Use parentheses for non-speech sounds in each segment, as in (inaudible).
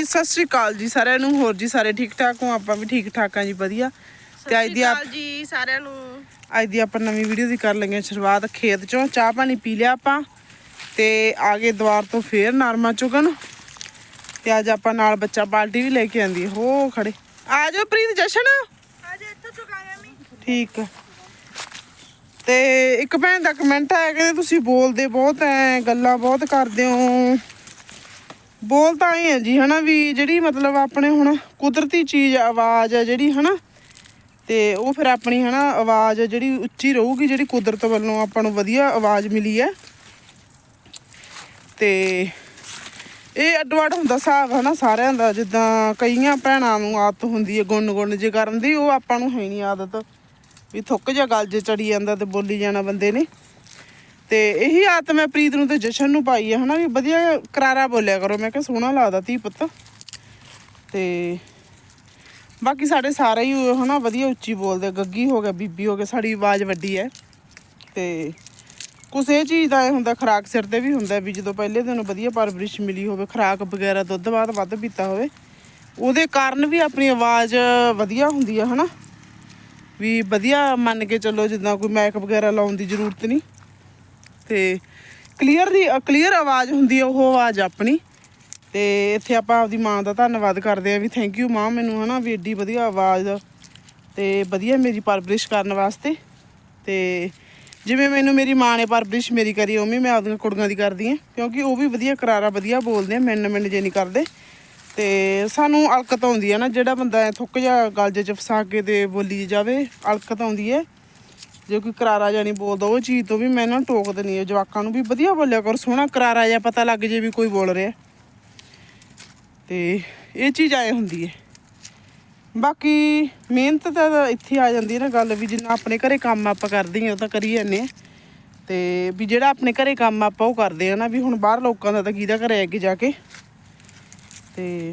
ਹਾਂਜੀ ਸਤਿ ਸ੍ਰੀ ਅਕਾਲ ਜੀ ਸਾਰਿਆਂ ਨੂੰ ਹੋਰ ਜੀ ਸਾਰੇ ਠੀਕ ਠਾਕ ਹੋ? ਆਪਾਂ ਵੀ ਠੀਕ ਠਾਕ ਆ ਜੀ ਵਧੀਆ। ਤੇ ਅੱਜ ਦੀ ਆਪ ਜੀ ਸਾਰਿਆਂ ਨੂੰ। ਅੱਜ ਦੀ ਆਪਾਂ ਨਵੀਂ ਵੀਡੀਓ ਦੀ ਕਰ ਲਈਏ ਸ਼ੁਰੂਆਤ ਖੇਤ ਚੋਂ। ਚਾਹ ਪਾਣੀ ਪੀ ਲਿਆ ਆਪਾਂ ਤੇ ਆ ਗਏ ਦੁਆਰ ਤੋਂ ਫੇਰ ਨਰਮਾ ਚੁਗਣ। ਤੇ ਅੱਜ ਆਪਾਂ ਨਾਲ ਬੱਚਾ ਬਾਲਟੀ ਵੀ ਲੈ ਕੇ ਆਂਦੀ ਹੋ। ਖੜੇ। ਆ ਜਾਓ ਪ੍ਰੀਤ ਜਸ਼ਨ। ਅੱਜ ਇੱਥੋਂ ਚੁਕਾਇਆ ਮੈਂ। ਠੀਕ ਆ ਤੇ ਇੱਕ ਭੈਣ ਦਾ ਕਮੈਂਟ ਆਇਆ ਕਹਿੰਦੇ ਤੁਸੀਂ ਬੋਲਦੇ ਬਹੁਤ ਐ ਗੱਲਾਂ ਬਹੁਤ ਕਰਦੇ ਹੋ। ਬੋਲ ਤਾਂ ਇਹ ਹੈ ਜੀ, ਹਨਾ ਵੀ ਜਿਹੜੀ ਮਤਲਬ ਆਪਣੇ ਹੁਣ ਕੁਦਰਤੀ ਚੀਜ਼ ਆਵਾਜ਼ ਹੈ ਜਿਹੜੀ, ਹਨਾ, ਤੇ ਉਹ ਫਿਰ ਆਪਣੀ, ਹਨਾ, ਆਵਾਜ਼ ਜਿਹੜੀ ਉੱਚੀ ਰਹੂਗੀ, ਜਿਹੜੀ ਕੁਦਰਤ ਵੱਲੋਂ ਆਪਾਂ ਨੂੰ ਵਧੀਆ ਆਵਾਜ਼ ਮਿਲੀ ਹੈ। ਤੇ ਇਹ ਅੱਡੋ ਅੱਡ ਹੁੰਦਾ, ਹਿਸਾਬ, ਹਨਾ, ਸਾਰਿਆਂ ਦਾ, ਜਿੱਦਾਂ ਕਈਆਂ ਭੈਣਾਂ ਨੂੰ ਆਦਤ ਹੁੰਦੀ ਹੈ ਗੁੰਨ ਗੁੰਨ ਜੇ ਕਰਨ ਦੀ, ਉਹ ਆਪਾਂ ਨੂੰ ਹੈ ਨਹੀਂ ਆਦਤ, ਵੀ ਥੁੱਕ ਜਾ ਗੱਲ ਜੇ ਚੜੀ ਜਾਂਦਾ ਤੇ ਬੋਲੀ ਜਾਣਾ ਬੰਦੇ ਨੇ। ਤੇ ਇਹੀ ਆਦਤ ਮੈਂ ਪ੍ਰੀਤ ਨੂੰ ਤੇ ਜਸ਼ਨ ਨੂੰ ਪਾਈ ਹੈ ਹਨਾ ਵੀ ਵਧੀਆ ਕਰਾਰਾ ਬੋਲਿਆ ਕਰੋ। ਮੈਂ ਕਿਹਾ ਸੋਹਣਾ ਲੱਗਦਾ ਧੀ ਪੁੱਤ। ਤੇ ਬਾਕੀ ਸਾਡੇ ਸਾਰੇ ਹੀ ਹਨਾ, ਵਧੀਆ ਉੱਚੀ ਬੋਲਦੇ ਗੱਗੀ ਹੋ ਗਿਆ, ਬੀਬੀ ਹੋ ਗਿਆ, ਸਾਡੀ ਆਵਾਜ਼ ਵੱਡੀ ਹੈ। ਤੇ ਕੁਛ ਇਹ ਚੀਜ਼ ਦਾ ਇਹ ਹੁੰਦਾ, ਖਰਾਕ ਸਿਰ ਤੇ ਵੀ ਹੁੰਦਾ ਵੀ ਜਦੋਂ ਪਹਿਲੇ ਦਿਨ ਵਧੀਆ ਪਰਵਰਿਸ਼ ਮਿਲੀ ਹੋਵੇ, ਖਰਾਕ ਵਗੈਰਾ, ਦੁੱਧ ਬਾਅਦ ਵੱਧ ਪੀਤਾ ਹੋਵੇ, ਉਹਦੇ ਕਾਰਨ ਵੀ ਆਪਣੀ ਆਵਾਜ਼ ਵਧੀਆ ਹੁੰਦੀ ਹੈ ਹਨਾ। ਵੀ ਵਧੀਆ ਮੰਨ ਕੇ ਚੱਲੋ ਜਿੱਦਾਂ ਕੋਈ ਮੈਕ ਵਗੈਰਾ ਲਾਉਣ ਦੀ ਜ਼ਰੂਰਤ ਨਹੀਂ। ਤੇ ਕਲੀਅਰ ਦੀ ਕਲੀਅਰ ਆਵਾਜ਼ ਹੁੰਦੀ ਹੈ ਉਹ ਆਵਾਜ਼ ਆਪਣੀ। ਤੇ ਇੱਥੇ ਆਪਾਂ ਆਪਦੀ ਮਾਂ ਦਾ ਧੰਨਵਾਦ ਕਰਦੇ ਆ ਵੀ ਥੈਂਕ ਯੂ ਮਾਂ, ਮੈਨੂੰ ਹਨਾ ਵੀ ਏਡੀ ਵਧੀਆ ਆਵਾਜ਼ ਤੇ ਵਧੀਆ ਮੇਰੀ ਪਰਵਰਿਸ਼ ਕਰਨ ਵਾਸਤੇ। ਤੇ ਜਿਵੇਂ ਮੈਨੂੰ ਮੇਰੀ ਮਾਂ ਨੇ ਪਰਵਰਿਸ਼ ਮੇਰੀ ਕਰੀ, ਉਵੇਂ ਮੈਂ ਆਪਦੀਆਂ ਕੁੜੀਆਂ ਦੀ ਕਰਦੀ ਆ। ਕਿਉਂਕਿ ਉਹ ਵੀ ਵਧੀਆ ਕਰਾਰਾ, ਵਧੀਆ ਬੋਲਦੇ ਆ, ਮਿੰਨ ਮਿੰਨ ਜੇ ਨਹੀਂ ਕਰਦੇ। ਤੇ ਸਾਨੂੰ ਅਲਕਤ ਆਉਂਦੀ ਹੈ ਨਾ, ਜਿਹੜਾ ਬੰਦਾ ਥੁੱਕ ਜਾ ਗਲ ਚ ਫਸਾ ਕੇ ਤੇ ਬੋਲੀ ਜਾਵੇ, ਅਲਕਤ ਆਉਂਦੀ ਹੈ ਜੇ ਕਿ ਕਰਾਰਾ ਜਾਂ ਨਹੀਂ ਬੋਲਦਾ, ਉਹ ਚੀਜ਼ ਤੋਂ ਵੀ ਮੈਂ ਨਾ ਟੋਕ ਦਿੰਦੀ ਹਾਂ। ਜਵਾਕਾਂ ਨੂੰ ਵੀ ਵਧੀਆ ਬੋਲਿਆ ਕਰ, ਸੋਹਣਾ ਕਰਾਰਾ ਜਾਂ ਪਤਾ ਲੱਗ ਜੇ ਵੀ ਕੋਈ ਬੋਲ ਰਿਹਾ। ਤੇ ਇਹ ਚੀਜ਼ ਆਏ ਹੁੰਦੀ ਹੈ। ਬਾਕੀ ਮਿਹਨਤ ਤਾਂ ਇੱਥੇ ਆ ਜਾਂਦੀ ਹੈ ਨਾ ਗੱਲ ਵੀ, ਜਿੰਨਾ ਆਪਣੇ ਘਰੇ ਕੰਮ ਆਪਾਂ ਕਰਦੇ ਹਾਂ, ਉਹ ਤਾਂ ਕਰੀ ਜਾਂਦੇ ਆ ਤੇ ਵੀ ਜਿਹੜਾ ਆਪਣੇ ਘਰੇ ਕੰਮ ਆਪਾਂ ਉਹ ਕਰਦੇ ਆ ਨਾ, ਵੀ ਹੁਣ ਬਾਹਰ ਲੋਕਾਂ ਦਾ ਤਾਂ ਕਿਹਦਾ ਘਰੇ ਅੱਗੇ ਜਾ ਕੇ। ਤੇ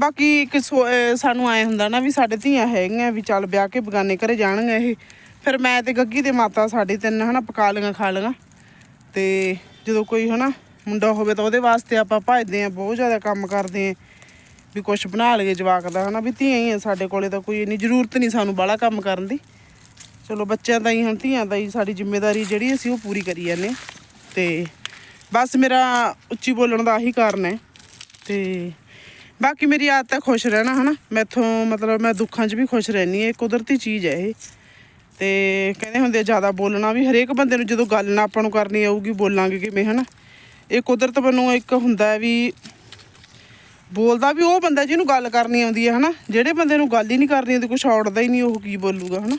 ਬਾਕੀ ਇੱਕ ਸੋ- ਸਾਨੂੰ ਆਏ ਹੁੰਦਾ ਨਾ ਵੀ ਸਾਡੇ ਧੀਆਂ ਹੈਗੀਆਂ ਵੀ ਚੱਲ ਵਿਆਹ ਕੇ ਬਗਾਨੇ ਘਰੇ ਜਾਣਗੇ ਇਹ। ਫਿਰ ਮੈਂ ਤੇ ਗੱਗੀ ਤੇ ਮਾਤਾ ਸਾਡੇ ਤਿੰਨ ਹਨਾ ਪਕਾ ਲੀਆਂ ਖਾ ਲੀਆਂ ਤੇ ਜਦੋਂ ਕੋਈ ਹਨਾ ਮੁੰਡਾ ਹੋਵੇ ਤਾਂ ਉਹਦੇ ਵਾਸਤੇ ਆਪਾਂ ਭਜਦੇ ਆ ਬਹੁਤ ਜ਼ਿਆਦਾ ਕੰਮ ਕਰਦੇ ਆ ਵੀ ਕੁਝ ਬਣਾ ਲਈਏ ਜਵਾਕ ਦਾ ਹਨਾ, ਵੀ ਧੀਆਂ ਹੀ ਆ ਸਾਡੇ ਕੋਲੇ ਤਾਂ ਕੋਈ ਇੰਨੀ ਜ਼ਰੂਰਤ ਨਹੀਂ ਸਾਨੂੰ ਬਾਹਲਾ ਕੰਮ ਕਰਨ ਦੀ। ਚਲੋ ਬੱਚਿਆਂ ਦਾ ਹੀ ਹੁਣ, ਧੀਆਂ ਦਾ ਹੀ ਸਾਡੀ ਜ਼ਿੰਮੇਵਾਰੀ ਜਿਹੜੀ ਅਸੀਂ ਉਹ ਪੂਰੀ ਕਰੀ ਜਾਂਦੇ ਹਾਂ। ਤੇ ਬਸ ਮੇਰਾ ਉੱਚੀ ਬੋਲਣ ਦਾ ਆਹੀ ਕਾਰਨ ਹੈ। ਤੇ ਬਾਕੀ ਮੇਰੀ ਆਦਤ ਹੈ ਖੁਸ਼ ਰਹਿਣਾ, ਹਨਾ? ਮੈਥੋਂ ਮਤਲਬ ਮੈਂ ਦੁੱਖਾਂ 'ਚ ਵੀ ਖੁਸ਼ ਰਹਿਣੀ ਹੈ, ਇਹ ਕੁਦਰਤੀ ਚੀਜ਼ ਹੈ ਇਹ। ਤੇ ਕਹਿੰਦੇ ਹੁੰਦੇ ਜ਼ਿਆਦਾ ਬੋਲਣਾ ਵੀ, ਹਰੇਕ ਬੰਦੇ ਨੂੰ ਜਦੋਂ ਗੱਲ ਨਾ ਆਪਾਂ ਨੂੰ ਕਰਨੀ ਆਊਗੀ, ਬੋਲਾਂਗੇ ਕਿਵੇਂ, ਹਨਾ? ਇਹ ਕੁਦਰਤ ਵੱਲੋਂ ਇੱਕ ਹੁੰਦਾ ਵੀ ਬੋਲਦਾ ਵੀ ਉਹ ਬੰਦਾ ਜਿਹਨੂੰ ਗੱਲ ਕਰਨੀ ਆਉਂਦੀ ਹੈ, ਹਨਾ? ਜਿਹੜੇ ਬੰਦੇ ਨੂੰ ਗੱਲ ਹੀ ਨਹੀਂ ਕਰਨੀ ਆਉਂਦੀ, ਕੁਛ ਔੜਦਾ ਹੀ ਨਹੀਂ, ਉਹ ਕੀ ਬੋਲੂਗਾ, ਹਨਾ?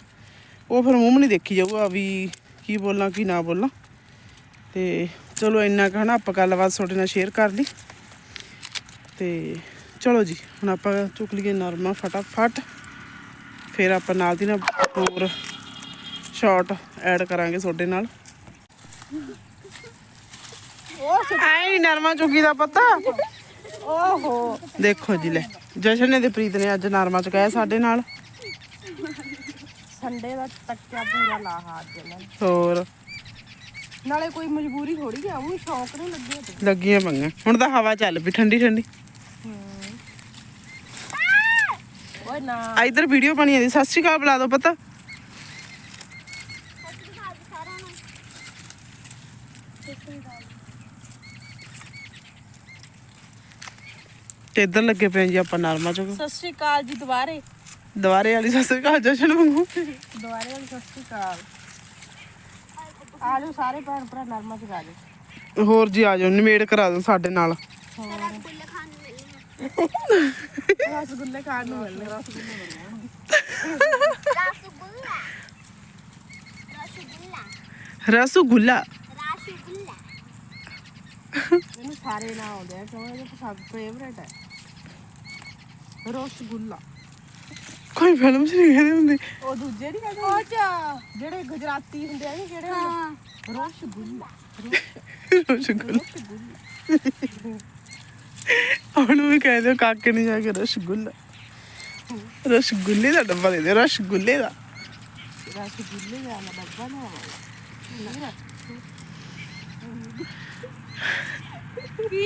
ਉਹ ਫਿਰ ਮੂੰਹ ਨਹੀਂ ਦੇਖੀ ਜਾਊਗਾ ਵੀ ਕੀ ਬੋਲਾਂ, ਕੀ ਨਾ ਬੋਲਾਂ। ਤੇ ਚਲੋ ਇੰਨਾ ਕੁ, ਹਨਾ? ਆਪਾਂ ਗੱਲਬਾਤ ਤੁਹਾਡੇ ਨਾਲ ਸ਼ੇਅਰ ਕਰ ਲਈ। ਤੇ ਚਲੋ ਜੀ ਹੁਣ ਆਪਾਂ ਚੁੱਕ ਲਈਏ ਨਰਮਾ ਫਟਾਫਟ। ਫਿਰ ਆਪਾਂ ਨਾਲ ਦੀ ਨਾਲ ਹੋਰ ਸ਼ਾਰਟ ਐਡ ਕਰਾਂਗੇ ਤੁਹਾਡੇ ਨਾਲ। ਆਈ ਨੀ ਨਰਮਾ ਚੁੱਕੀ ਦਾ ਪਤਾ। ਓਹੋ। ਦੇਖੋ ਜੀ ਲੈ ਜਸ਼ਨ ਨੇ ਤੇ ਪ੍ਰੀਤ ਨੇ ਅੱਜ ਨਰਮਾ ਚੁਕਾਇਆ ਸਾਡੇ ਨਾਲ। ਸੰਡੇ ਦਾ ਟੱਕਿਆ ਪੂਰਾ ਲਾਹਾ ਅੱਜ ਇਹਨਾਂ ਨੇ। ਹੋਰ। ਨਾਲੇ ਕੋਈ ਮਜਬੂਰੀ ਥੋੜੀ ਆ ਉਹ ਸ਼ੌਕ ਨਹੀਂ ਲੱਗਿਆ ਤੇ। ਲੱਗੀਆਂ ਪੰਗਾਂ ਹੁਣ ਤਾਂ ਹਵਾ ਚੱਲ ਪਈ ਠੰਡੀ ਠੰਡੀ। ਓਏ ਨਾ। ਆ ਇਧਰ ਵੀਡੀਓ ਬਣੀ ਜਾਂਦੀ ਸਤਿ ਸ਼੍ਰੀ ਅਕਾਲ ਬੁਲਾ ਦਿਓ ਪਤਾ। ਤੇ ਇੱਧਰ ਲੱਗੇ ਪਏ ਜੀ ਆਪਾਂ ਨਰਮਾ ਚੁਗ ਸਤਿ ਸ਼੍ਰੀ ਅਕਾਲ ਜੀ ਦੁਬਾਰੇ। ਦੁਆਰੇ ਵਾਲੀ ਸਤਿ ਸ਼੍ਰੀ ਅਕਾਲ ਜਸ਼ਨ ਵਾਂਗੂ। ਦੁਬਾਰੇ ਵਾਲੀ ਸਤਿ ਸ਼੍ਰੀ ਅਕਾਲ। ਆ ਜਾਓ ਸਾਰੇ ਭੈਣ ਭਰਾ ਨਰਮਾ ਚ ਗਾ ਜਾਓ। ਹੋਰ ਜੀ ਆ ਜਾਓ ਨਿਮੇੜ ਕਰਾ ਦਿਓ ਸਾਡੇ ਨਾਲ। ਰਸਗੁੱਲੇ ਖਾਣ ਨੂੰ ਮਿਲਣੇ ਰਸਗੁੱਲੇ ਰਸਗੁੱਲਾ ਰਸਗੁੱਲਾ ਰਸਗੁੱਲਾ ਰਸਗੁੱਲਾ ਮੈਨੂੰ ਸਾਰੇ ਨਾ ਆਉਂਦੇ ਆ ਕਿਉਂ ਇਹ ਸਭ ਫੇਵਰੇਟ ਹੈ ਰਸਗੁੱਲਾ ਕੋਈ ਫਿਲਮ ਚ ਨਹੀਂ ਕਹਿੰਦੇ ਹੁੰਦੇ ਉਹ ਦੂਜੇ ਨਹੀਂ ਕਹਿੰਦੇ ਉਹ ਚ ਜਿਹੜੇ ਗੁਜਰਾਤੀ ਹੁੰਦੇ ਆ ਨਹੀਂ ਜਿਹੜੇ ਰਸਗੁੱਲਾ ਰਸਗੁੱਲਾ ਉਹਨੂੰ ਵੀ ਕਹਿ ਦਿਓ ਕਾਕੇ ਨੇ ਜਾ ਕੇ ਰਸਗੁੱਲਾ। ਰਸਗੁੱਲੇ ਦਾ ਡੱਬਾ ਦੇ ਦੇ ਰਸਗੁੱਲੇ ਦਾ। ਰਸਗੁੱਲੇ ਦਾ ਨਾ ਡੱਬਾ ਨਾ ਕੀ?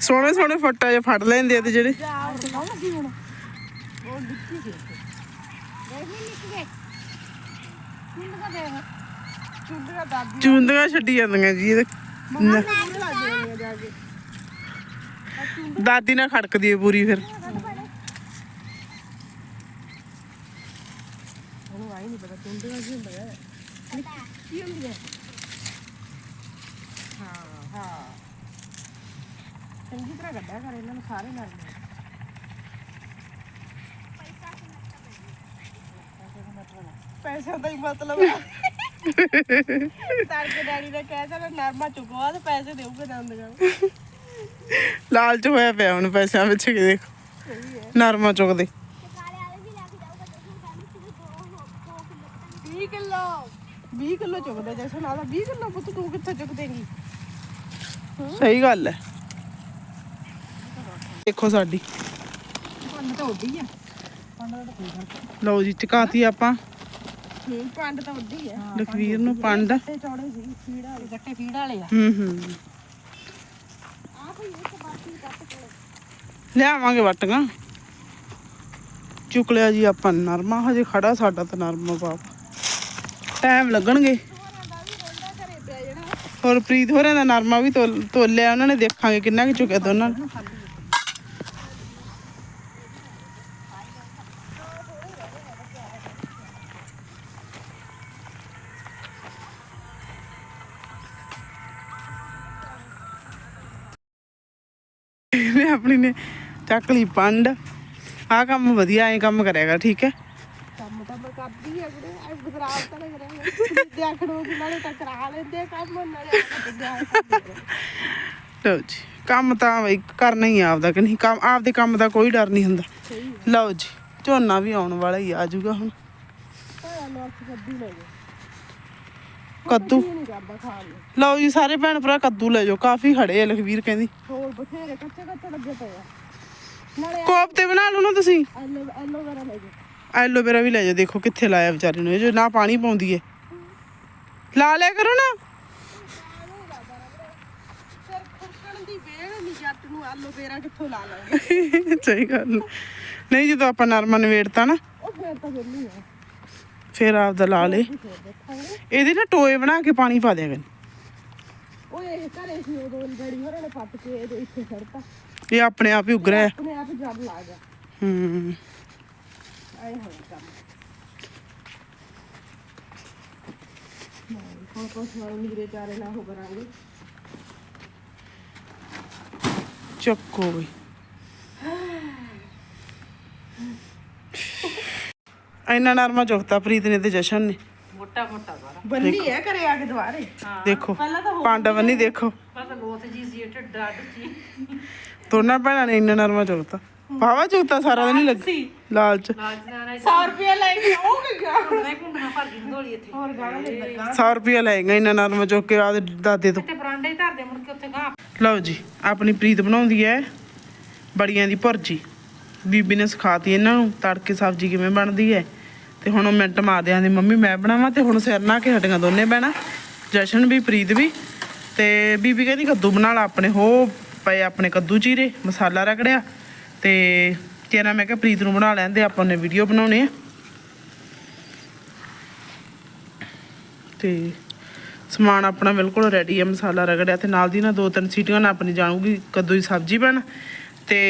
ਸੋਹਣੇ ਸੋਹਣੇ ਫੱਟਾ ਜਿਹਾ ਫੜ ਲੈਂਦੇ ਆ ਤੇ ਜਿਹੜੇ ਜਾ ਚੁੰਦੀਆਂ ਛੱਡੀ ਜਾਂਦੀਆਂ ਜੀ ਇਹਦੇ। ਜਾ ਦਾਦੀ ਨਾਲ ਖੜਕਦੀ ਹੈ ਪੂਰੀ ਫਿਰ। ਉਹਨੂੰ ਆਈ ਨਹੀਂ ਪਤਾ ਚੁੰਡ ਦਾ ਕੀ ਹੁੰਦਾ ਹੈ ਕੀ ਹੁੰਦੀ ਹੈ ਹਾਂ ਹਾਂ। ਚੰਗੀ ਤਰ੍ਹਾਂ ਗੱਡਾ ਕਰ ਇਹਨਾਂ ਨੂੰ ਸਾਰੇ ਨਾਲ ਪੈਸੇ ਦਾ ਹੀ ਮਤਲਬ ਹੈ ਤਾਰ ਕੇ ਡੈਡੀ ਨੇ ਕਹਿ ਤਾ ਨਰਮਾ ਚੁਕਵਾ ਤੇ ਪੈਸੇ ਦੇਊਗਾ ਜਾਂਦਗਾ ਲਾਲਚ ਹੋਇਆ ਪਿਆ ਹੁਣ ਪੈਸਿਆਂ ਵਿੱਚ ਕਿ ਦੇਖ। ਨਰਮਾ ਚੁੱਕਦੇ ਕਾਲੇ ਵਾਲੇ ਵੀ ਲੈ ਕੇ ਜਾਊਗਾ ਤੇ ਫਿਰ ਕਹਿੰਦੇ ਸੀ ਦੋ ਦੋ ਕਿਲੋ 20 ਕਿਲੋ 20 ਕਿਲੋ ਚੁਕਦੇ ਜੈਸੇ ਨਾਲ 20 ਕਿਲੋ ਪੁੱਤ ਤੂੰ ਕਿੱਥੇ ਚੁੱਕ ਦੇਂਗੀ ਸਹੀ ਗੱਲ ਹੈ। ਦੇਖੋ ਸਾਡੀ। ਪੰਡ ਤਾਂ ਉੱਡੀ ਆ। ਪੰਡ ਦਾ ਤਾਂ ਕੋਈ ਫ਼ਰਕ ਲਓ ਜੀ ਚਕਾਤੀ ਆਪਾਂ। ਨਹੀਂ ਪੰਡ ਤਾਂ ਉੱਡੀ ਆ। ਲਖਵੀਰ ਨੂੰ ਪੰਡ। ਤੇ ਚੌੜੇ ਸੀ ਫੀੜ ਵਾਲੇ ਗੱਟੇ ਫੀੜ ਵਾਲੇ ਆ। ਹੂੰ ਹੂੰ ਆ ਭਈ ਇੱਕ ਬਾਤੀ ਕੱਟ ਕੇ ਲਿਆਵਾਂਗੇ ਵਟਗਾ ਚੁੱਕ ਲਿਆ ਜੀ ਆਪਾਂ ਨਰਮਾ, ਹਜੇ ਖੜਾ ਸਾਡਾ ਤਾਂ ਨਰਮਾ ਬਾਪ। ਟਾਈਮ ਲੱਗਣਗੇ। ਹੋਰ ਪ੍ਰੀਤ ਹੋਰਾਂ ਦਾ ਨਰਮਾ ਵੀ ਤੋਲ ਤੋਲਿਆ ਉਹਨਾਂ ਨੇ ਦੇਖਾਂਗੇ ਕਿੰਨਾ ਕੁ ਚੁੱਕਿਆ ਦੋਨਾਂ ਨੇ। ਇਹਨੇ ਆਪਣੀ ਨੇ ਚੱਕ ਲਈ ਪੰਡ। ਆਹ ਕੰਮ ਵਧੀਆ ਐ ਕੰਮ ਕਰੇਗਾ ਠੀਕ ਹੈ? ਕੰਮ ਤਾਂ ਮੈਂ ਕਰਦੀ ਆ ਕੁੜੇ ਐ ਗੁਜਰਾਤ ਤਾਂ ਦੇਖੜੋ ਕਿ ਨਾਲੇ ਤਾਂ ਕਰਾ ਲੈਂਦੇ ਆ ਕੰਮ ਨਾਲੇ ਲਓ ਜੀ ਕੰਮ ਤਾਂ ਬਈ ਕਰਨਾ ਹੀ ਆ ਆਪਦਾ ਕਿ ਨਹੀਂ ਕੰਮ ਆਪਦੇ ਕੰਮ ਦਾ ਕੋਈ ਡਰ ਨਹੀਂ ਹੁੰਦਾ। ਲਓ ਜੀ ਝੋਨਾ ਵੀ ਆਉਣ ਵਾਲਾ ਹੀ ਆ ਜਾਊਗਾ ਹੁਣ। ਕੱਦੂ। ਕਰਦਾ ਖਾਣ ਨੂੰ ਲਓ ਜੀ ਸਾਰੇ ਭੈਣ ਭਰਾ ਕੱਦੂ ਲੈ ਜਾਓ ਕਾਫੀ ਖੜੇ ਆ ਲਖਵੀਰ ਕਹਿੰਦੀ। ਹੋਰ ਬਥੇਰੇ ਕੱਚੇ ਕੱਚੇ ਲੱਗੇ ਪਏ ਆ। ਨਾਲੇ ਕੋਫਤੇ ਬਣਾ ਲਓ ਨਾ ਤੁਸੀਂ। ਐਲੋ ਐਲੋ ਵਗੈਰਾ ਲੈ ਜਾ ਐਲੋਵੇਰਾ ਵੀ ਲੈ ਜਾਓ ਦੇਖੋ ਕਿੱਥੇ ਲਾਇਆ ਵਿਚਾਰੇ ਨੂੰ ਇਹ ਜੋ ਨਾ ਪਾਣੀ ਪਾਉਂਦੀ ਏ। ਲਾ ਲਿਆ ਕਰੋ ਨਾ। ਫਿਰ ਖੁਰਕਣ ਦੀ ਵੇਲ ਨਹੀਂ ਜੱਟ ਨੂੰ ਆਲੂ ਬੇਰਾ ਕਿੱਥੋਂ ਲਾ ਲਾਂਗੇ ਸਹੀ ਗੱਲ। ਨਹੀਂ ਜਦੋਂ ਆਪਾਂ ਨਰਮਾ ਨਵੇੜਤਾ ਨਾ। ਉਹ ਫੇਰ ਤਾਂ ਵਿਹਲੀ ਆ। ਫਿਰ ਆਪਦਾ ਲਾ ਲੇ। ਦੇਖਾਂਗੇ ਇਹਦੇ ਨਾ ਟੋਏ ਬਣਾ ਕੇ ਪਾਣੀ ਪਾ ਦਿਆ ਕਰ। ਓਏ ਇਹ ਘਰੇ ਸੀ ਉਦੋਂ ਡੈਡੀ ਹੋਰਾਂ ਨੇ ਪੱਟ ਕੇ ਇਹਦੇ ਇੱਥੇ ਛੱਡਤਾ ਇਹ ਆਪਣੇ ਆਪ ਹੀ ਉਗਰਿਆ ਆਪਣੇ ਆਪ ਜਦ ਲਾ ਗਿਆ। ਹੂੰ। ਆਏ ਹੋਏ ਕੰਮ। ਹੁਣ ਕੁਛ ਵਾਰ ਨਿਗਰੇ ਚਾਰੇ ਨਾ ਹੋ ਕਰਾਂਗੇ। ਚੱਕੋ ਬਈ। (laughs) ਇੰਨਾ ਨਰਮਾ ਚੁੱਕਤਾ ਪ੍ਰੀਤ ਨੇ ਤੇ ਜਸ਼ਨ ਨੇ। ਮੋਟਾ ਮੋਟਾ ਸਾਰਾ। ਬੰਨੀ ਹੈ ਘਰੇ ਆ ਕੇ ਦੁਆਰੇ ਦੇਖੋ ਪਹਿਲਾਂ ਤਾਂ ਹੋ ਪਾਂਡਾ ਬੰਨੀ ਦੇਖੋ। ਪਹਿਲਾਂ ਬਹੁਤ ਜੀ ਸੀ ਅੱਡ ਸੀ। ਦੋਨਾਂ ਭੈਣਾਂ ਨੇ ਇੰਨਾ ਨਰਮਾ ਚੁੱਕਤਾ ਪਾਵਾ ਚੁੱਕਤਾ ਸਾਰਾ ਦਿਨ ਹੀ ਲੱਗ ਲਾਲਚ 100 ਰੁਪਏ ਲੈ ਕੇ ਉਹ ਕਿ ਗਿਆ ਨਹੀਂ ਪੁੰਡਣਾ ਭਰ ਗਈ ਢੋਲੀ ਇੱਥੇ। ਹੋਰ ਗਾਣਾ ਲੈ ਲੱਗਾ। 100 ਰੁਪਿਆ ਲੈਗਾ ਇੰਨਾ ਨਰਮਾ ਚੁੱਕ ਕੇ ਆਦੇ ਦਾਦੇ ਤੋਂ। ਤੇ ਬਰਾਂਡੇ ਹੀ ਧਰਦੇ ਮੁੜ ਕੇ ਉੱਥੇ ਗਾਂ ਲਓ ਜੀ ਆਪਣੀ ਪ੍ਰੀਤ ਬਣਾਉਂਦੀ ਹੈ ਬੜੀਆਂ ਦੀ ਭੁਰਜੀ। ਬੀਬੀ ਨੇ ਸਿਖਾਤੀ ਇਹਨਾਂ ਨੂੰ ਤੜਕੇ ਸਬਜ਼ੀ ਕਿਵੇਂ ਬਣਦੀ ਹੈ ਤੇ ਹੁਣ ਉਹ ਮਿੰਟ ਮਾਰਦੇ ਆਂਦੇ ਮੰਮੀ ਮੈਂ ਬਣਾਵਾਂ ਤੇ ਹੁਣ ਸਿਰ ਨਾ ਕੇ ਹਟੀਆਂ ਦੋਨੇ ਬਹਿਣਾ ਜਸ਼ਨ ਵੀ, ਪ੍ਰੀਤ ਵੀ ਤੇ ਬੀਬੀ ਕਹਿੰਦੀ ਕੱਦੂ ਬਣਾ ਲਾ ਆਪਣੇ, ਹੋ ਪਏ ਆਪਣੇ ਕੱਦੂ ਚੀਰੇ, ਮਸਾਲਾ ਰਗੜਿਆ ਤੇ ਤੇਰਾ ਮੈਂ ਕਿਹਾ ਪ੍ਰੀਤ ਨੂੰ ਬਣਾ ਲੈਂਦੇ ਆਪਾਂ ਨੇ ਵੀਡੀਓ ਬਣਾਉਣੇ ਆ। ਤੇ ਸਮਾਨ ਆਪਣਾ ਬਿਲਕੁਲ ਰੈਡੀ ਹੈ ਮਸਾਲਾ ਰਗੜਿਆ ਤੇ ਨਾਲ ਦੀ ਨਾਲ ਦੋ ਤਿੰਨ ਸੀਟੀਆਂ ਨਾਲ ਆਪਣੀ ਜਾਣੂਗੀ ਕੱਦੂ ਦੀ ਸਬਜ਼ੀ ਬਣ ਤੇ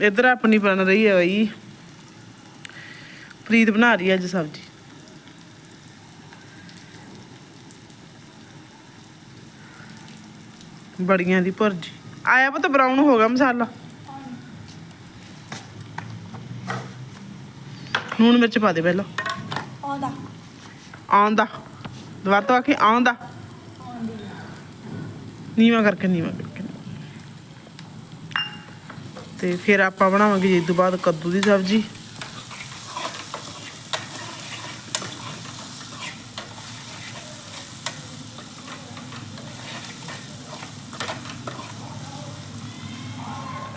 ਇੱਧਰ ਆਪਣੀ ਬਣ ਰਹੀ ਹੈ ਬਈ ਪ੍ਰੀਤ ਬਣਾ ਰਹੀ ਹੈ ਅੱਜ ਸਬਜ਼ੀ। ਬੜੀਆਂ ਦੀ ਭੁਰਜੀ। ਆਇਆ ਪਤਾ ਬਰਾਊਨ ਹੋ ਗਿਆ ਮਸਾਲਾ। ਨੂਣ ਮਿਰਚ ਪਾ ਦੇ ਪਹਿਲਾਂ। ਆਉਂਦਾ। ਆਉਂਦਾ। ਦੁਬਾਰਾ ਤੋਂ ਆਖੀ ਆਉਂਦਾ। ਨੀਵਾ ਕਰਕੇ ਨੀਵਾ ਕਰਕੇ। ਤੇ ਫਿਰ ਆਪਾਂ ਬਣਾਵਾਂਗੇ ਜੀ ਇਹ ਤੋਂ ਬਾਅਦ ਕੱਦੂ ਦੀ ਸਬਜ਼ੀ।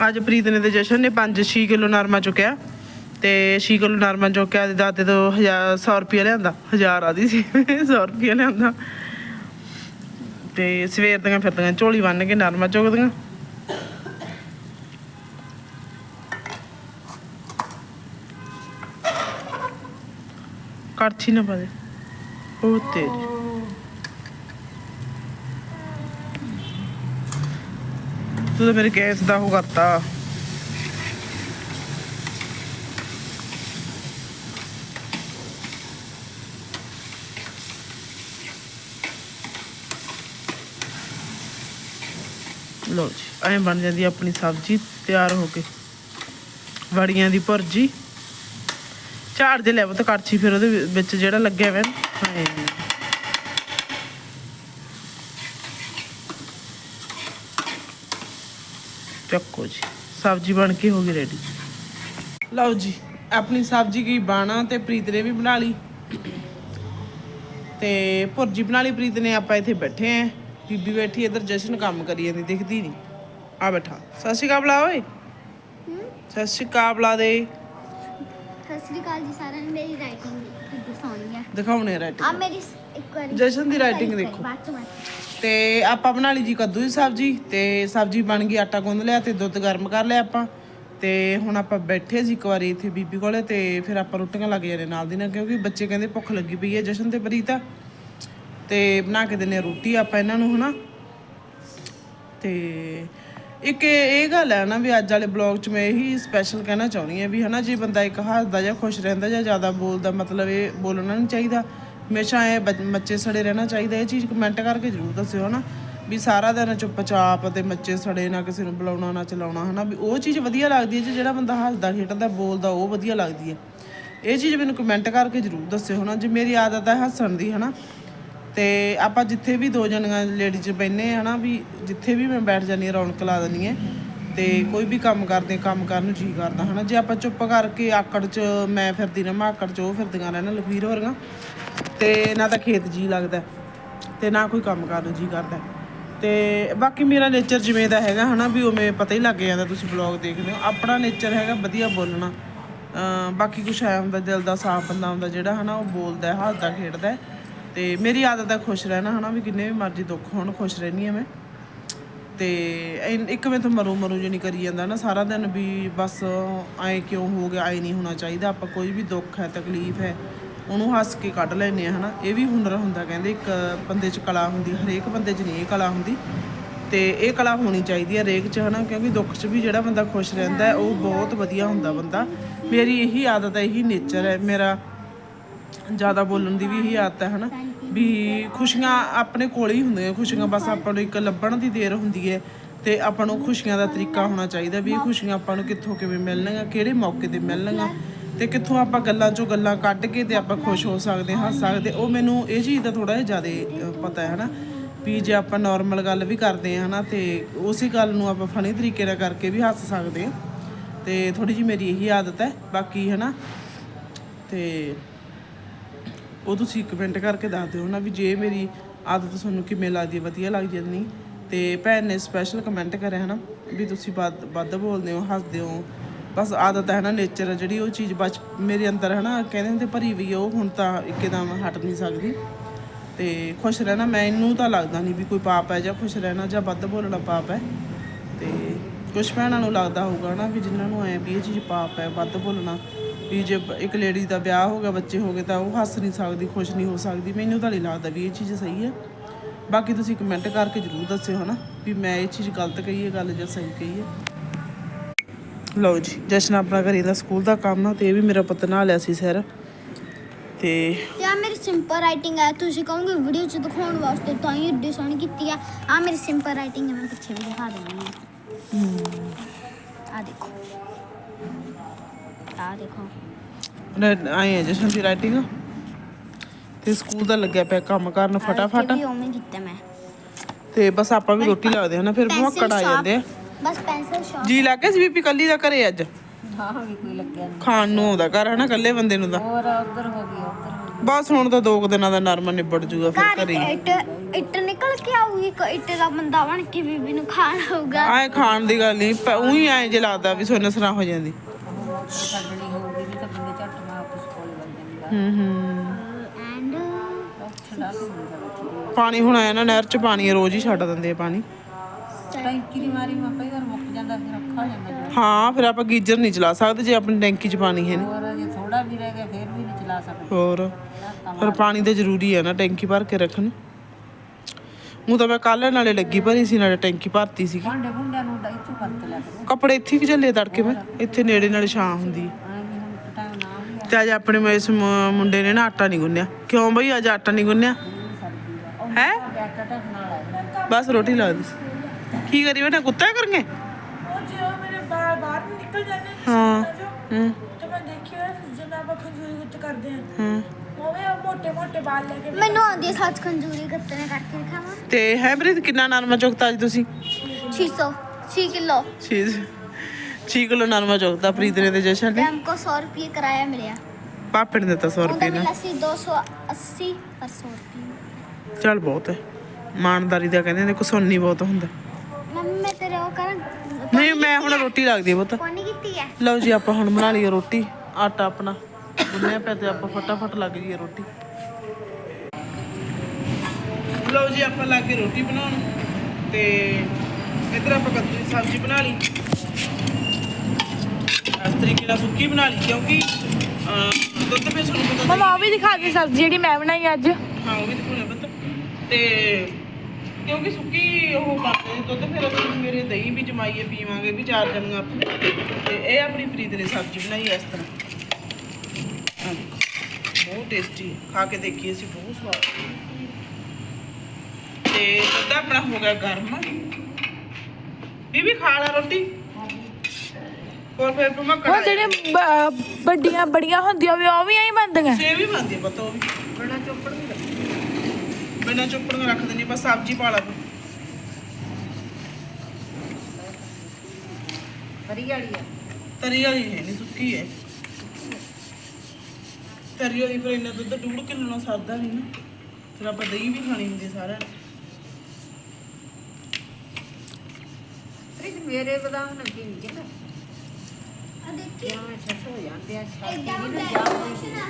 ਅੱਜ ਪ੍ਰੀਤ ਨੇ ਤੇ ਜਸ਼ਨ ਨੇ 5-6 ਕਿਲੋ ਨਰਮਾ ਚੁੱਕਿਆ। ਤੇ 6 ਕਿਲੋ ਨਰਮਾ ਚੁੱਕਿਆ ਦੇ ਦਾਦੇ ਤੋਂ 100 ਰੁਪਏ ਲਿਆਂਦਾ। 1000 ਆਦੀ ਸੀ 100 ਰੁਪਏ ਲਿਆਂਦਾ। ਤੇ ਸਵੇਰ ਦੀਆਂ ਫਿਰਦੀਆਂ ਝੋਲੀ ਬੰਨ ਕੇ ਨਰਮਾ ਚੁੱਕਦੀਆਂ। ਕੜਛੀ ਨਾ ਪਾਦੇ ਉਹ ਤੇਰੀ ਤੂੰ ਤਾਂ ਮੇਰੇ ਗੈਸ ਦਾ ਉਹ ਕਰਤਾ। ਲੋ ਜੀ ਐਂ ਬਣ ਜਾਂਦੀ ਆਪਣੀ ਸਬਜ਼ੀ ਤਿਆਰ ਹੋ ਕੇ। ਵੜੀਆਂ ਦੀ ਭੁਰਜੀ। ਝਾੜ ਦੇ ਲੈਵਲ ਤਾਂ ਕੜਛੀ ਫਿਰ ਉਹਦੇ ਵਿੱਚ ਜਿਹੜਾ ਲੱਗਿਆ ਹੋਇਆ ਨਾ, ਚੱਕੋ ਜੀ। ਸਬਜ਼ੀ ਬਣ ਕੇ ਹੋ ਗਈ ਰੈਡੀ ਲਓ ਜੀ ਆਪਣੀ ਸਬਜ਼ੀ ਕੀ ਬਾਣਾ ਤੇ ਪ੍ਰੀਤ ਨੇ ਵੀ ਬਣਾ ਲਈ। ਤੇ ਭੁਰਜੀ ਬਣਾ ਲਈ ਪ੍ਰੀਤ ਨੇ ਆਪਾਂ ਇੱਥੇ ਬੈਠੇ ਆਂ। ਬੀਬੀ ਬੈਠੀ ਇੱਧਰ ਜਸ਼ਨ ਕੰਮ ਕਰੀ ਜਾਂਦੀ ਦਿਖਦੀ ਨਹੀਂ ਆ ਬੈਠਾ। ਸਤਿ ਸ਼੍ਰੀ ਅਕਾਲ ਬੁਲਾ ਓਏ। ਸਤਿ ਸ਼੍ਰੀ ਅਕਾਲ ਬੁਲਾ ਦੇ। ਸਤਿ ਸ੍ਰੀ ਅਕਾਲ ਜੀ ਸਾਰਿਆਂ ਨੂੰ ਮੇਰੀ ਰਾਈਟਿੰਗ ਦਿਖਾਉਣੇ ਆ। ਰਾਈਟਿੰਗ ਮੇਰੀ ਸ- ਇੱਕ ਵਾਰੀ ਜਸ਼ਨ ਦੀ ਵਾਰੀ, ਦੇਖੋ। ਬਾਅਦ ਚੋਂ। ਤੇ ਆਪਾਂ ਬਣਾ ਲਈ ਜੀ ਕੱਦੂ ਦੀ ਸਬਜ਼ੀ ਤੇ ਸਬਜ਼ੀ ਬਣ ਗਈ ਆਟਾ ਗੁੰਨ ਲਿਆ ਤੇ ਦੁੱਧ ਗਰਮ ਕਰ ਲਿਆ ਆਪਾਂ। ਤੇ ਹੁਣ ਆਪਾਂ ਬੈਠੇ ਸੀ ਇੱਕ ਵਾਰੀ ਇੱਥੇ ਬੀਬੀ ਕੋਲੇ ਤੇ ਫਿਰ ਆਪਾਂ ਰੋਟੀਆਂ ਲੱਗ ਜਾਣੇ ਨਾਲ ਦੀ ਨਾਲ ਕਿਉਂਕਿ ਬੱਚੇ ਕਹਿੰਦੇ ਭੁੱਖ ਲੱਗੀ ਪਈ ਹੈ ਜਸ਼ਨ ਤੇ ਪ੍ਰੀਤਾ। ਤੇ ਬਣਾ ਕੇ ਦਿੰਨੇ ਆ ਰੋਟੀ ਆਪਾਂ ਇਹਨਾਂ ਨੂੰ ਹਨਾ। ਤੇ ਇੱਕ ਇਹ ਇਹ ਗੱਲ ਹੈ ਨਾ ਵੀ ਅੱਜ ਵਾਲੇ ਬਲੌਗ 'ਚ ਮੈਂ ਇਹੀ ਸਪੈਸ਼ਲ ਕਹਿਣਾ ਚਾਹੁੰਦੀ ਹਾਂ ਵੀ ਹਨਾ ਜੇ ਬੰਦਾ ਇੱਕ ਹੱਸਦਾ ਜਾਂ ਖੁਸ਼ ਰਹਿੰਦਾ ਜਾਂ ਜ਼ਿਆਦਾ ਬੋਲਦਾ ਮਤਲਬ ਇਹ ਬੋਲਣਾ ਨਹੀਂ ਚਾਹੀਦਾ। ਹਮੇਸ਼ਾ ਇਹ ਬੱਚ- ਮੱਚੇ ਸੜੇ ਰਹਿਣਾ ਚਾਹੀਦਾ, ਇਹ ਚੀਜ਼ ਕਮੈਂਟ ਕਰਕੇ ਜ਼ਰੂਰ ਦੱਸਿਓ ਹਨਾ, ਵੀ ਸਾਰਾ ਦਿਨ ਚੁੱਪਚਾਪ ਤੇ ਮੱਚੇ ਸੜੇ, ਨਾ ਕਿਸੇ ਨੂੰ ਬੁਲਾਉਣਾ, ਨਾ ਚਲਾਉਣਾ ਹਨਾ, ਵੀ ਉਹ ਚੀਜ਼ ਵਧੀਆ ਲੱਗਦੀ ਹੈ ਜੇ, ਜਿਹੜਾ ਬੰਦਾ ਹੱਸਦਾ, ਖੇਡਦਾ, ਬੋਲਦਾ, ਉਹ ਵਧੀਆ ਲੱਗਦੀ ਹੈ। ਇਹ ਚੀਜ਼ ਮੈਨੂੰ ਕਮੈਂਟ ਕਰਕੇ ਜ਼ਰੂਰ ਦੱਸਿਓ ਹਨਾ, ਜੇ ਮੇਰੀ ਆਦਤ ਹੈ ਹੱਸਣ ਦੀ ਹਨਾ, ਤੇ ਆਪਾਂ ਜਿੱਥੇ ਵੀ ਦੋ ਜਣੀਆਂ ਲੇਡੀਜ਼ ਬੈਨੇ ਹਨਾ, ਵੀ ਜਿੱਥੇ ਵੀ ਮੈਂ ਬੈਠ ਜਾਂਦੀ ਹਾਂ, ਰੌਣਕ ਲਾ ਦਿੰਦੀ ਹੈ, ਤੇ ਕੋਈ ਵੀ ਕੰਮ ਕਰਦੇ, ਕੰਮ ਕਰਨ ਨੂੰ ਜੀ ਕਰਦਾ ਹਨਾ, ਜੇ ਆਪਾਂ ਚੁੱਪ ਕਰਕੇ ਆਕੜ 'ਚ ਮੈਂ ਫਿਰਦੀ ਰਹਾਂ ਆਕੜ 'ਚ ਉਹ ਫਿਰਦੀਆਂ ਰਹਿਣਾ, ਲਖਵੀਰ ਹੋਰੀਆਂ ਤੇ ਨਾ ਤਾਂ ਖੇਤ ਜੀ ਲੱਗਦਾ ਤੇ ਨਾ ਕੋਈ ਕੰਮ ਕਰਨ ਨੂੰ ਜੀ ਕਰਦਾ ਤੇ ਬਾਕੀ ਮੇਰਾ ਨੇਚਰ ਜਿਵੇਂ ਦਾ ਹੈਗਾ ਹਨਾ ਵੀ ਉਵੇਂ ਪਤਾ ਹੀ ਲੱਗ ਜਾਂਦਾ ਤੁਸੀਂ ਬਲੌਗ ਦੇਖਦੇ ਹੋ। ਆਪਣਾ ਨੇਚਰ ਹੈਗਾ ਵਧੀਆ ਬੋਲਣਾ। ਬਾਕੀ ਕੁਛ ਹੈ ਹੁੰਦਾ ਦਿਲ ਦਾ ਸਾਫ਼ ਬੰਦਾ ਹੁੰਦਾ ਜਿਹੜਾ ਹਨਾ ਉਹ ਬੋਲਦਾ ਹੈ, ਹੱਸਦਾ ਖੇਡਦਾ ਹੈ। ਤੇ ਮੇਰੀ ਆਦਤ ਹੈ ਖੁਸ਼ ਰਹਿਣਾ ਹਨਾ ਵੀ ਕਿੰਨੇ ਵੀ ਮਰਜ਼ੀ ਦੁੱਖ ਹੋਣ ਖੁਸ਼ ਰਹਿਣੀ ਆ ਮੈਂ। ਤੇ ਇੱਕ ਮੈਂ ਤੋਂ ਮਰੂ ਮਰੂ ਜਿਹੀ ਕਰੀ ਜਾਂਦਾ ਨਾ ਸਾਰਾ ਦਿਨ ਵੀ ਬਸ ਐ ਕਿਉਂ ਹੋ ਗਿਆ ਐ ਨਹੀਂ ਹੋਣਾ ਚਾਹੀਦਾ। ਆਪਾਂ ਕੋਈ ਵੀ ਦੁੱਖ ਹੈ ਤਕਲੀਫ ਹੈ ਉਹਨੂੰ ਹੱਸ ਕੇ ਕੱਢ ਲੈਨੇ ਆ ਹਨਾ। ਇਹ ਵੀ ਹੁਨਰ ਹੁੰਦਾ ਕਹਿੰਦੇ ਇੱਕ ਬੰਦੇ 'ਚ ਕਲਾ ਹੁੰਦੀ ਹਰੇਕ ਬੰਦੇ 'ਚ ਨਹੀਂ ਇਹ ਕਲਾ ਹੁੰਦੀ। ਤੇ ਇਹ ਕਲਾ ਹੋਣੀ ਚਾਹੀਦੀ ਹੈ ਹਰੇਕ 'ਚ ਹਨਾ ਕਿਉਂਕਿ ਦੁੱਖ 'ਚ ਵੀ ਜਿਹੜਾ ਬੰਦਾ ਖੁਸ਼ ਰਹਿੰਦਾ ਹੈ, ਉਹ ਬਹੁਤ ਵਧੀਆ ਹੁੰਦਾ ਬੰਦਾ। ਮੇਰੀ ਇਹੀ ਆਦਤ ਹੈ ਇਹੀ ਨੇਚਰ ਹੈ ਮੇਰਾ ਜ਼ਿਆਦਾ ਬੋਲਣ ਦੀ ਵੀ ਇਹੀ ਆਦਤ ਹੈ ਹਨਾ। ਵੀ ਖੁਸ਼ੀਆਂ ਆਪਣੇ ਕੋਲ ਹੀ ਹੁੰਦੀਆਂ ਖੁਸ਼ੀਆਂ ਬਸ ਆਪਾਂ ਨੂੰ ਇੱਕ ਲੱਭਣ ਦੀ ਦੇਰ ਹੁੰਦੀ ਹੈ ਤੇ ਆਪਾਂ ਨੂੰ ਖੁਸ਼ੀਆਂ ਦਾ ਤਰੀਕਾ ਹੋਣਾ ਚਾਹੀਦਾ ਵੀ ਇਹ ਖੁਸ਼ੀਆਂ ਆਪਾਂ ਨੂੰ ਕਿੱਥੋਂ ਕਿਵੇਂ ਮਿਲਣਗੀਆਂ ਕਿਹੜੇ ਮੌਕੇ ਤੇ ਮਿਲਣਗੀਆਂ। ਤੇ ਕਿੱਥੋਂ ਆਪਾਂ ਗੱਲਾਂ ਚੋਂ ਗੱਲਾਂ ਕੱਢ ਕੇ ਤੇ ਆਪਾਂ ਖੁਸ਼ ਹੋ ਸਕਦੇ ਹਾਂ ਹੱਸ ਸਕਦੇ। ਉਹ ਮੈਨੂੰ ਇਹ ਚੀਜ਼ ਦਾ ਥੋੜਾ ਜਿਹਾ ਜ਼ਿਆਦਾ ਪਤਾ ਹੈ, ਹਨਾ। ਵੀ ਜੇ ਆਪਾਂ ਨਾਰਮਲ ਗੱਲ ਵੀ ਕਰਦੇ ਹਾਂ, ਹਨਾ, ਤੇ ਉਸੇ ਗੱਲ ਨੂੰ ਆਪਾਂ ਫਨੀ ਤਰੀਕੇ ਨਾਲ ਕਰਕੇ ਵੀ ਹੱਸ ਸਕਦੇ ਹਾਂ। ਤੇ ਥੋੜੀ ਜੀ ਮੇਰੀ ਇਹੀ ਆਦਤ ਹੈ। ਬਾਕੀ, ਹਨਾ, ਤੇ ਉਹ ਤੁਸੀਂ ਕਮੈਂਟ ਕਰਕੇ ਦੱਸ ਦਿਓ ਨਾ ਵੀ ਜੇ ਮੇਰੀ ਆਦਤ ਤੁਹਾਨੂੰ ਕਿਵੇਂ ਲੱਗਦੀ ਹੈ, ਵਧੀਆ ਲੱਗਦੀ ਹੈ ਨਹੀਂ। ਤੇ ਭੈਣ ਨੇ ਸਪੈਸ਼ਲ ਕਮੈਂਟ ਕਰਿਆ, ਹਨਾ, ਵੀ ਤੁਸੀਂ ਵੱਧ ਵੱਧ ਬੋਲਦੇ ਹੋ, ਹੱਸਦੇ ਹੋ। ਬਸ ਆਦਤ ਹੈ ਨਾ ਨੇਚਰ ਹੈ ਜਿਹੜੀ ਉਹ ਚੀਜ਼ ਬਚ ਮੇਰੇ ਅੰਦਰ ਹੈ ਨਾ, ਕਹਿੰਦੇ ਹੁੰਦੇ ਭਰੀ ਵੀ ਉਹ ਹੁਣ ਤਾਂ ਇੱਕਦਮ ਹਟ ਨਹੀਂ ਸਕਦੀ। ਤੇ ਖੁਸ਼ ਰਹਿਣਾ ਮੈਨੂੰ ਤਾਂ ਲੱਗਦਾ ਨਹੀਂ ਵੀ ਕੋਈ ਪਾਪ ਹੈ ਜਾਂ ਖੁਸ਼ ਰਹਿਣਾ ਜਾਂ ਵੱਧ ਬੋਲਣਾ ਪਾਪ ਹੈ। ਤੇ ਕੁਝ ਭੈਣਾਂ ਨੂੰ ਲੱਗਦਾ ਹੋਊਗਾ ਨਾ ਵੀ ਜਿਨ੍ਹਾਂ ਨੂੰ ਐ ਵੀ ਇਹ ਚੀਜ਼ ਪਾਪ ਹੈ, ਵੱਧ ਬੋਲਣਾ। ਵੀ ਜੇ ਇੱਕ ਲੇਡੀ ਦਾ ਵਿਆਹ ਹੋ ਗਿਆ, ਬੱਚੇ ਹੋ ਗਏ, ਤਾਂ ਉਹ ਹੱਸ ਨਹੀਂ ਸਕਦੀ, ਖੁਸ਼ ਨਹੀਂ ਹੋ ਸਕਦੀ। ਮੈਨੂੰ ਤਾਂ ਨਹੀਂ ਲੱਗਦਾ ਵੀ ਇਹ ਚੀਜ਼ ਸਹੀ ਹੈ। ਬਾਕੀ ਤੁਸੀਂ ਕਮੈਂਟ ਕਰਕੇ ਜਰੂਰ ਦੱਸਿਓ, ਹਨਾ, ਵੀ ਮੈਂ ਇਹ ਚੀਜ਼ ਗਲਤ ਕਹੀ ਹੈ, ਗੱਲ ਜਾਂ ਸਹੀ ਕਹੀ ਹੈ। ਲਓ ਜੀ ਜਸ਼ਨ ਆਪਣਾ ਕਰੀ ਦਾ ਸਕੂਲ ਦਾ ਕੰਮ ਆ ਤੇ ਇਹ ਵੀ ਮੇਰਾ ਪੁੱਤ ਨਾਲ ਲਿਆ ਸੀ ਸਰ ਤੇ ਆ ਮੇਰੀ ਸਿੰਪਲ ਰਾਈਟਿੰਗ ਹੈ ਤੁਸੀਂ ਕਹੋਗੇ ਵੀਡੀਓ ਚ ਦਿਖਾਉਣ ਵਾਸਤੇ ਤਾਂ ਹੀ ਏਡੀ ਸੋਹਣੀ ਕੀਤੀ ਆ। ਆ ਮੇਰੀ ਸਿੰਪਲ ਰਾਈਟਿੰਗ ਹੈ ਮੈਂ ਪਿੱਛੇ ਵੀ ਦਿਖਾ ਦਿੰਦੀ ਹਾਂ। ਆ ਦੇਖੋ। ਆ ਦੇਖੋ। ਆਏ ਜਸ਼ਨ ਦੀ ਰਾਈਟਿੰਗ ਤੇ ਸਕੂਲ ਦਾ ਲੱਗਿਆ ਪਿਆ ਕੰਮ ਕਰਨ ਫਟਾਫਟ। ਇਹ ਵੀ ਉਵੇਂ ਕੀਤਾ ਮੈਂ। ਤੇ ਬਸ ਆਪਾਂ ਵੀ ਰੋਟੀ ਲਾਦੇ ਹਾਂ ਨਾ ਫਿਰ ਭੁੱਕੜ ਆ ਜਾਂਦੇ ਆ। ਬਸ ਪੈਨਸਲ ਸ਼ਾਰਪ ਜੀ ਲੱਗ ਗਿਆ ਸੀ ਬੀਬੀ ਕੱਲੀ ਦਾ ਘਰੇ ਅੱਜ? ਹਾਂ ਵੀ ਕੋਈ ਲੱਗਿਆ ਨਹੀਂ ਖਾਣ ਨੂੰ ਆਉਂਦਾ ਘਰ ਹਨਾ ਕੱਲੇ ਬੰਦੇ ਨੂੰ ਦਾ ਹੋਰ ਉਧਰ ਹੋ ਗਈ ਉਧਰ ਹੋ ਗਈ। ਬਸ ਹੁਣ ਤਾਂ ਦੋ ਕੁ ਦਿਨਾਂ ਦਾ ਨਰਮਾ ਨਿਬੜ ਜੂਗਾ ਫਿਰ ਘਰ ਇੱਟ ਇੱਟ ਨਿਕਲ ਕੇ ਆਊਗੀ ਇੱਕ ਇੱਟ ਦਾ ਬੰਦਾ ਬਣ ਕੇ ਬੀਬੀ ਨੂੰ ਖਾਣਾ ਹੋਊਗਾ ਆਏ ਖਾਣ ਦੀ ਗੱਲ ਨਹੀਂ ਉਹੀ ਐ ਜੇ ਲੱਗਦਾ ਵੀ ਸੋਨੇ ਸਰਾ ਹੋ ਜਾਂਦੀ। ਹੋਰ ਛੱਡਣੀ ਹੋਊਗੀ ਵੀ ਤਾਂ ਬੰਦੇ ਝੱਟ ਮਾਰ ਆਪਸ ਕੋਲ ਵੱਜ ਜਾਂਦਾ ਹੂੰ ਹੂੰ। ਐਂਡ ਛੜਾ ਕੇ ਹੁੰਦਾ ਬੱਚੀ ਪਾਣੀ ਹੁਣ ਆਇਆ ਨਾ ਨਹਿਰ ਚ ਪਾਣੀ ਰੋਜ਼ ਹੀ ਛੱਡ ਦਿੰਦੇ ਆ ਪਾਣੀ। ਟੈਂਕੀ ਦੀ ਮਾਰੀ ਮੈਂ ਕਈ ਵਾਰ ਮੁੱਕ ਜਾਂਦਾ ਫਿਰ ਔਖਾ ਹੋ ਜਾਂਦਾ ਜੀ। ਹਾਂ ਫਿਰ ਆਪਾਂ ਗੀਜ਼ਰ ਨਹੀਂ ਚਲਾ ਸਕਦੇ ਜੇ ਆਪਣੀ ਟੈਂਕੀ ਚ ਪਾਣੀ ਹੈ ਨਹੀਂ ਹੋਰ ਜੇ ਥੋੜਾ ਵੀ ਰਹਿ ਗਿਆ ਫਿਰ ਵੀ ਨਹੀਂ ਚਲਾ ਸਕਦੇ। ਹੋਰ ਪਰ ਪਾਣੀ ਤਾਂ ਜ਼ਰੂਰੀ ਹੈ ਨਾ ਟੈਂਕੀ ਭਰ ਕੇ ਰੱਖਣ। ਉਹ ਤਾਂ ਮੈਂ ਕੱਲ ਨਾਲੇ ਲੱਗੀ ਭਰੀ ਸੀ ਨਾਲੇ ਟੈਂਕੀ ਭਰਤੀ ਸੀ ਭਾਂਡੇ ਭੁੰਡਿਆਂ ਨੂੰ ਡਾਈ ਤੋਂ ਫ਼ਰਕ ਲੱਗ ਰਿਹਾ ਕੱਪੜੇ ਇੱਥੇ ਕਿ ਚੱਲੇ ਤੜਕੇ ਮੈਂ ਇੱਥੇ ਨੇੜੇ ਨਾਲੇ ਛਾਂ ਹੁੰਦੀ ਹੈ। ਐਂ ਵੀ ਹੁਣ ਟਾਈਮ ਨਾ ਵੀ ਆ। ਤੇ ਅੱਜ ਆਪਣੇ ਮੈਂ ਇਸ ਮੁ- ਮੁੰਡੇ ਨੇ ਨਾ ਆਟਾ ਨਹੀਂ ਗੁੰਨਿਆ। ਕਿਉਂ ਬਈ ਅੱਜ ਆਟਾ ਨਹੀਂ ਗੁੰਨਿਆ? ਹੈ? ਬੈਟਾ ਟਕ ਨਾਲ ਆ। ਬਸ ਰੋਟੀ ਲਾ ਦੀ ਕੀ ਕਰੀ ਬੇਟਾ ਕੁੱਤਾ ਕਰਨਗੇ ਉਹ ਜੇ ਉਹ ਮੇਰੇ ਬਾਹਰ ਬਾਹਰ ਨੂੰ ਨਿਕਲ ਜਾਂਦੇ ਨੇ ਹਾਂ ਜੋ ਹੂੰ ਤੇ ਮੈਂ ਦੇਖਿਆ ਜਿਵੇਂ ਆਪਾਂ ਖੰਜੂਰੀ ਗੁੱਤ ਕਰਦੇ ਹਾਂ ਹੂੰ ਉਵੇਂ ਉਹ ਮੋਟੇ ਮੋਟੇ ਬਾਲ ਲੈ ਕੇ ਮੈਨੂੰ ਆਉਂਦੀ ਹੈ ਸੱਚ ਖੰਜੂਰੀ ਗੱਤਨੇ ਕਰਕੇ ਖਾਵਾਂ ਤੇ ਹੈ ਪ੍ਰੀਤ ਕਿੰਨਾ ਨਰਮਾ ਚੁਗਤਾ ਅੱਜ ਤੁਸੀਂ 600 6 किलो 6 6 ਕਿਲੋ ਨਰਮਾ ਚੁਗਤਾ ਪ੍ਰੀਤ ਨੇ ਤੇ ਜਸ਼ਨ ਨੇ हमको सौ रुपये किराया मिला ਪਾਪੇ ਨੇ ਦਿੱਤਾ 100 उनका ਰੁਪਏ ਨਾਲ मिला सी दो सौ अस्सी पर सौ रुपये ਚੱਲ ਬਹੁਤ ਹੈ ਇਮਾਨਦਾਰੀ ਦਾ ਕਹਿੰਦੇ ਨੇ ਕੁਸੋਨੀ ਬਹੁਤ ਹੁੰਦਾ ਮੈਂ ਨਹੀਂ ਮੈਂ ਹੁਣ ਰੋਟੀ ਲੱਗਦੀ ਪੁੱਤ। ਕੋਨੀ ਕੀਤੀ ਹੈ ਲਓ ਜੀ ਆਪਾਂ ਹੁਣ ਬਣਾ ਲਈਏ ਰੋਟੀ ਆਟਾ ਆਪਣਾ। ਗੁੰਨਿਆ ਪਿਆ ਤੇ ਆਪਾਂ ਫਟਾਫਟ ਲੱਗ ਜੀਏ ਰੋਟੀ। ਲਓ ਜੀ ਆਪਾਂ ਲੱਗ ਗਏ ਰੋਟੀ ਬਣਾਉਣ। ਤੇ ਇਧਰ ਆਪਾਂ ਕੱਦੂ ਦੀ ਸਬਜ਼ੀ ਬਣਾ ਲਈ। ਇਸ ਤਰੀਕੇ ਨਾਲ ਸੁੱਕੀ ਬਣਾ ਲਈ ਕਿਉਂਕਿ ਦੁੱਧ ਵਿੱਚ ਤੁਹਾਨੂੰ ਪਤਾ ਮਮਾ ਉਹ ਵੀ ਦਿਖਾ ਦੇ ਸਬਜ਼ੀ ਜਿਹੜੀ ਮੈਂ ਬਣਾਈ ਅੱਜ। ਹਾਂ ਉਹ ਵੀ ਦਿਖਾਉਣਾ ਪਤਾ। ਤੇ ਕਿਉਂਕਿ ਸੁੱਕੀ ਉਹ ਕਰਦੇ ਦੁੱਧ ਫਿਰ ਅਸੀਂ ਮੇਰੇ ਦਹੀਂ ਵੀ ਜਮਾਈਏ ਪੀਵਾਂਗੇ ਵੀ ਚਾਰ ਜਣੀਆਂ ਆਪਾਂ ਤੇ ਇਹ ਆਪਣੀ ਫਰੀਦ ਨੇ ਸਬਜ਼ੀ ਬਣਾਈ ਇਸ ਤਰ੍ਹਾਂ। ਦੇਖੋ, ਬਹੁਤ ਟੇਸਟੀ ਖਾ ਕੇ ਦੇਖੀਏ ਅਸੀਂ ਬਹੁਤ ਸਵਾਦ ਤੇ ਦੁੱਧ ਆਪਣਾ ਹੋ ਗਿਆ ਗਰਮ। ਬੀਬੀ ਖਾ ਲੈ ਰੋਟੀ। ਹੋਰ ਫਿਰ ਹੁਣ ਕੜਾ ਜਿਹੜੇ ਵੱਡੀਆਂ ਬੜੀਆਂ ਹੁੰਦੀਆਂ ਵੀ ਉਹ ਵੀ ਐਂ ਬਣਦੀਆਂ। ਸੇ ਵੀ ਬਣਦੀ ਆ ਪਤਾ ਉਹ ਵੀ। ਬੜਾ ਚੋਪੜ ਬਿਨਾਂ ਚੁੱਪੜ ਨੂੰ ਰੱਖ ਦਿੰਦੀ ਬਸ ਸਬਜ਼ੀ ਪਾ ਲਾ ਤੂੰ। ਤਰੀ ਵਾਲੀ ਹੈ ਨਹੀਂ ਸੁੱਕੀ ਹੈ। ਤਰੀ ਵਾਲੀ ਫਿਰ ਇੰਨਾ ਦੁੱਧ ਡੂੜ ਕਿਲੋ ਨਾਲ ਸਰਦਾ ਨਹੀਂ ਨਾ। ਫਿਰ ਆਪਾਂ ਦਹੀਂ ਵੀ ਖਾਣੀ ਹੁੰਦੀ ਸਾਰਾ ਮੇਰੇ ਬਦਾਮ ਨਾ ਕੀ ਨਹੀਂ ਕਿਹਾ ਆ ਦੇਖੀ। ਮੈਂ ਛੱਟ ਹੋ ਜਾਂਦੇ ਆ ਛੱਟ ਨਹੀਂ ਨਾ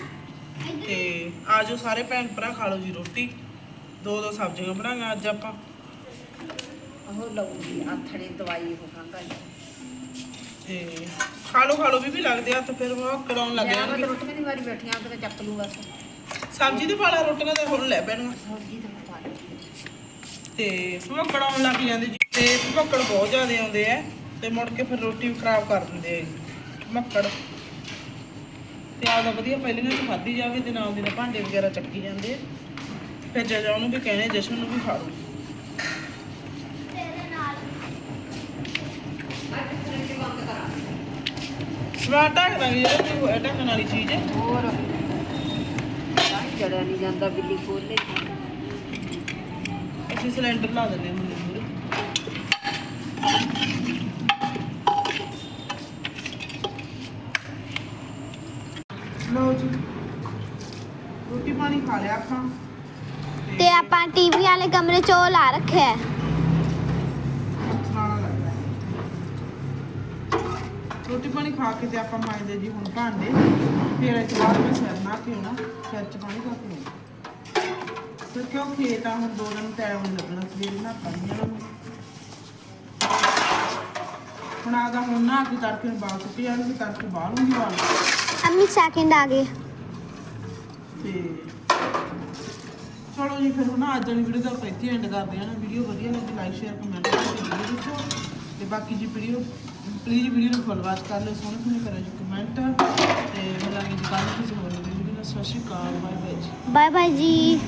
ਤੇ ਆਜੋ ਸਾਰੇ ਭੈਣ ਭਰਾ ਖਾ ਲਓ ਜੀ ਰੋਟੀ। ਦੋ ਦੋ ਸਬਜ਼ੀਆਂ ਬਣਾਈਆਂ ਅੱਜ ਆਪਾਂ। ਉਹ ਲਾਉਂਦੀ ਆਥੜੇ ਦਵਾਈ ਖਾਂਦਾ ਤੇ ਖਾ ਲਓ ਖਾ ਵੀ ਵੀ ਲੱਗਦੇ ਆ ਤਾਂ ਫਿਰ ਉਹ ਕਰਾਉਣ ਲੱਗ ਮੈਂ ਜਾਣਗੇ। ਰੋਟੀ ਦੀ ਵਾਰੀ ਬੈਠੀਆਂ ਤੇ ਚੱਕ ਲੂ ਬਸ। ਸਬਜ਼ੀ ਤੇ ਪਾ ਲਾ ਰੋਟੀਆਂ ਤੇ ਹੁਣ ਲੈ ਪੈਣੀਆਂ। ਸਬਜ਼ੀ ਤੇ ਪਾ ਲਈ ਤੇ ਭੁੱਕੜ ਆਉਣ ਲੱਗ ਜਾਂਦੇ ਜੀ ਤੇ ਭੁੱਕੜ ਬਹੁਤ ਜ਼ਿਆਦਾ ਆਉਂਦੇ ਆ ਤੇ ਮੁੜ ਕੇ ਫਿਰ ਰੋਟੀ ਵੀ ਖਰਾਬ ਕਰ ਦਿੰਦੇ ਆ ਮੱਕੜ ਤੇ ਆਦਾ ਵਧੀਆ ਪਹਿਲੀਆਂ ਚ ਖਾਧੀ ਜਾਵੇ ਤੇ ਨਾਲ ਦੇ ਨਾਲ ਭਾਂਡੇ ਵਗੈਰਾ ਚੱਕੀ ਜਾਂਦੇ ਆ। ਫਿਰ ਜਜਾ ਉਹਨੂੰ ਵੀ ਕਹਿਣਾ ਜਸ਼ਨ ਨੂੰ ਵੀ ਖਾ ਲਓ। ਸਵਾਦ ਢੱਕ ਦਾਂਗੇ ਜਿਹੜਾ ਵੀ ਹੋਇਆ ਢੱਕਣ ਵਾਲੀ ਚੀਜ਼ ਹੈ। ਹੋਰ। ਤਾਂ ਚੜਿਆ ਨਹੀਂ ਜਾਂਦਾ ਬਿੱਲੀ ਖੋਲੇ ਅਸੀਂ ਸਿਲੰਡਰ ਲਾ ਦਿੰਦੇ ਹਾਂ ਹੁਣ ਲਓ ਜੀ। ਰੋਟੀ ਪਾਣੀ ਖਾ ਲਿਆ ਖਾਂ ਵਾਲੇ ਕਮਰੇ ਚ ਉਹ ਲਾ ਰੱਖਿਆ ਹੈ। ਰੋਟੀ ਪਾਣੀ ਖਾ ਕੇ ਤੇ ਆਪਾਂ ਮਾਂਜਦੇ ਜੀ ਹੁਣ ਭਾਂਡੇ ਫਿਰ ਇਸ ਤੋਂ ਬਾਅਦ ਮੈਂ ਸਿਰ ਨਾ ਆਉਣਾ ਸਿਰ ਚ ਪਾਣੀ ਪਾ ਕੇ ਆਉਣਾ ਫਿਰ ਕਿਉਂ ਖੇਤ ਆ ਹੁਣ ਦੋ ਦਿਨ ਟਾਈਮ ਲੱਗਣਾ ਸਵੇਰ ਨਾ ਪਾਣੀ ਜਾਣਾ ਹੁਣ। ਆਦਾ ਹੁਣ ਨਾ ਕੇ ਤੜਕੇ ਨੂੰ ਬਾਲ ਸੁੱਕ ਜਾਣਗੇ ਤੜਕੇ ਬਾਹਰ ਨੂੰ ਵਾਲ ਅਮੀ ਸੈਕਿੰਡ ਆ ਗਏ ਤੇ ਚਲੋ ਜੀ, ਫਿਰ ਹੁਣ ਅੱਜ ਵਾਲੀ ਵੀਡੀਓ ਦਾ ਆਪਾਂ ਇੱਥੇ ਐਂਡ ਕਰਦੇ ਹਾਂ ਨਾ। ਵੀਡੀਓ ਵਧੀਆ ਲੱਗੀ ਲਾਈਕ ਸ਼ੇਅਰ ਕਮੈਂਟ ਕਰਕੇ ਦੱਸੋ। ਤੇ ਬਾਕੀ ਜੀ ਵੀਡੀਓ ਪਲੀਜ਼ ਵੀਡੀਓ ਨੂੰ ਫੁੱਲ ਕਰ ਲਓ, ਸੋਹਣੇ ਸੋਹਣੇ ਕਰੋ ਜੀ ਕਮੈਂਟ ਤੇ ਮਿਲਾਂਗੇ ਜੀ ਕੱਲ੍ਹ ਕਿਸੇ ਹੋਰ ਵੀਡੀਓ ਨਾਲ। ਸਤਿ ਸ਼੍ਰੀ ਅਕਾਲ ਬਾਏ ਬਾਏ ਜੀ। ਬਾਏ ਬਾਏ ਜੀ।